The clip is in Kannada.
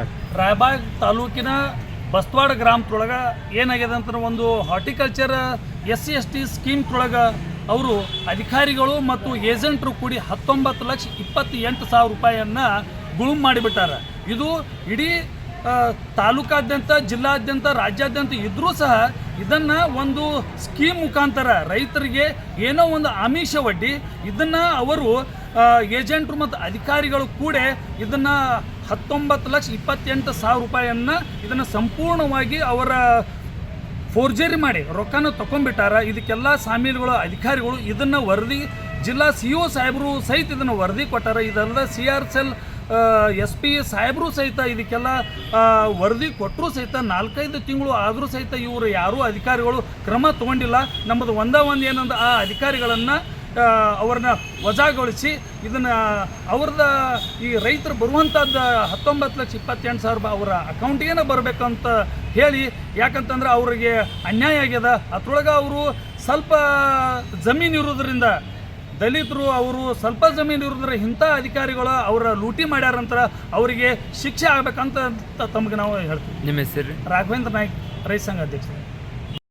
ನಮಸ್ಕಾರ ರಾಯಬಾಗ್ ತಾಲೂಕಿನ ಬಸ್ತವಾಡ ಗ್ರಾಮದೊಳಗೆ ಏನಾಗಿದೆ ಅಂತ ಒಂದು horticulture S C S T ಸ್ಕೀಮ್ದೊಳಗೆ ಅವರು ಅಧಿಕಾರಿಗಳು ಮತ್ತು ಏಜೆಂಟ್ರು ಕೂಡಿ ಹತ್ತೊಂಬತ್ತು ಲಕ್ಷ ಇಪ್ಪತ್ತೆಂಟು ಸಾವಿರ ರೂಪಾಯಿಯನ್ನು ಗುಳುಮ್ ಮಾಡಿಬಿಟ್ಟಾರೆ. ಇದು ಇಡೀ ತಾಲೂಕಾದ್ಯಂತ, ಜಿಲ್ಲಾದ್ಯಂತ, ರಾಜ್ಯಾದ್ಯಂತ ಇದ್ರೂ ಸಹ ಇದನ್ನು ಒಂದು ಸ್ಕೀಮ್ ಮುಖಾಂತರ ರೈತರಿಗೆ ಏನೋ ಒಂದು ಆಮಿಷ ಒಡ್ಡಿ ಇದನ್ನು ಅವರು ಏಜೆಂಟ್ರು ಮತ್ತು ಅಧಿಕಾರಿಗಳು ಕೂಡ ಇದನ್ನು ಹತ್ತೊಂಬತ್ತು ಲಕ್ಷ ಇಪ್ಪತ್ತೆಂಟು ಸಾವಿರ ರೂಪಾಯಿಯನ್ನು ಇದನ್ನು ಸಂಪೂರ್ಣವಾಗಿ ಅವರ ಫೋರ್ಜರಿ ಮಾಡಿ, ರೊಕ್ಕನ ತಗೊಂಡ್ಬಿಟ್ಟಾರ ಇದಕ್ಕೆಲ್ಲ ಸಾಮೀಲುಗಳು, ಅಧಿಕಾರಿಗಳು ಇದನ್ನು ವರದಿ, ಜಿಲ್ಲಾ ಸಿ ಒ ಸಾಹೇಬರು ಸಹಿತ ಇದನ್ನು ವರದಿ ಕೊಟ್ಟಾರ. ಇದಲ್ಲದೆ C R cell S P ಸಾಹೇಬರು ಸಹಿತ ಇದಕ್ಕೆಲ್ಲ ವರದಿ ಕೊಟ್ಟರು ಸಹಿತ ನಾಲ್ಕೈದು ತಿಂಗಳು ಆದರೂ ಸಹಿತ ಇವರು ಯಾರೂ ಅಧಿಕಾರಿಗಳು ಕ್ರಮ ತಗೊಂಡಿಲ್ಲ. ನಮ್ಮದು ಒಂದೇ ಒಂದು ಏನಂದ್ರೆ ಆ ಅಧಿಕಾರಿಗಳನ್ನು ಅವ್ರನ್ನ ವಜಾಗೊಳಿಸಿ ಇದನ್ನು ಅವ್ರದ ಈ ರೈತರು ಬರುವಂಥದ್ದು ಹತ್ತೊಂಬತ್ತು ಲಕ್ಷ ಇಪ್ಪತ್ತೆಂಟು ಸಾವಿರ ರೂಪಾಯಿ ಅವರ ಅಕೌಂಟಿಗೇನೆ ಬರಬೇಕಂತ ಹೇಳಿ ಯಾಕಂತಂದ್ರೆ ಅವರಿಗೆ ಅನ್ಯಾಯ ಆಗ್ಯದ. ಅದ್ರೊಳಗೆ ಅವರು ಸ್ವಲ್ಪ ಜಮೀನು ಇರೋದ್ರಿಂದ ದಲಿತರು ಅವರು ಸ್ವಲ್ಪ ಜಮೀನು ಇರೋದ್ರ ಇಂಥ ಅಧಿಕಾರಿಗಳು ಅವರ ಲೂಟಿ ಮಾಡ್ಯಾರಂತ ಅವರಿಗೆ ಶಿಕ್ಷೆ ಆಗ್ಬೇಕಂತ ತಮಗೆ ನಾವು ಹೇಳ್ತೀವಿ. ನಿಮ್ಮ ಹೆಸರು? ರಾಘವೇಂದ್ರ ನಾಯ್ಕ್ ರೈತ ಸಂಘ ಅಧ್ಯಕ್ಷರು.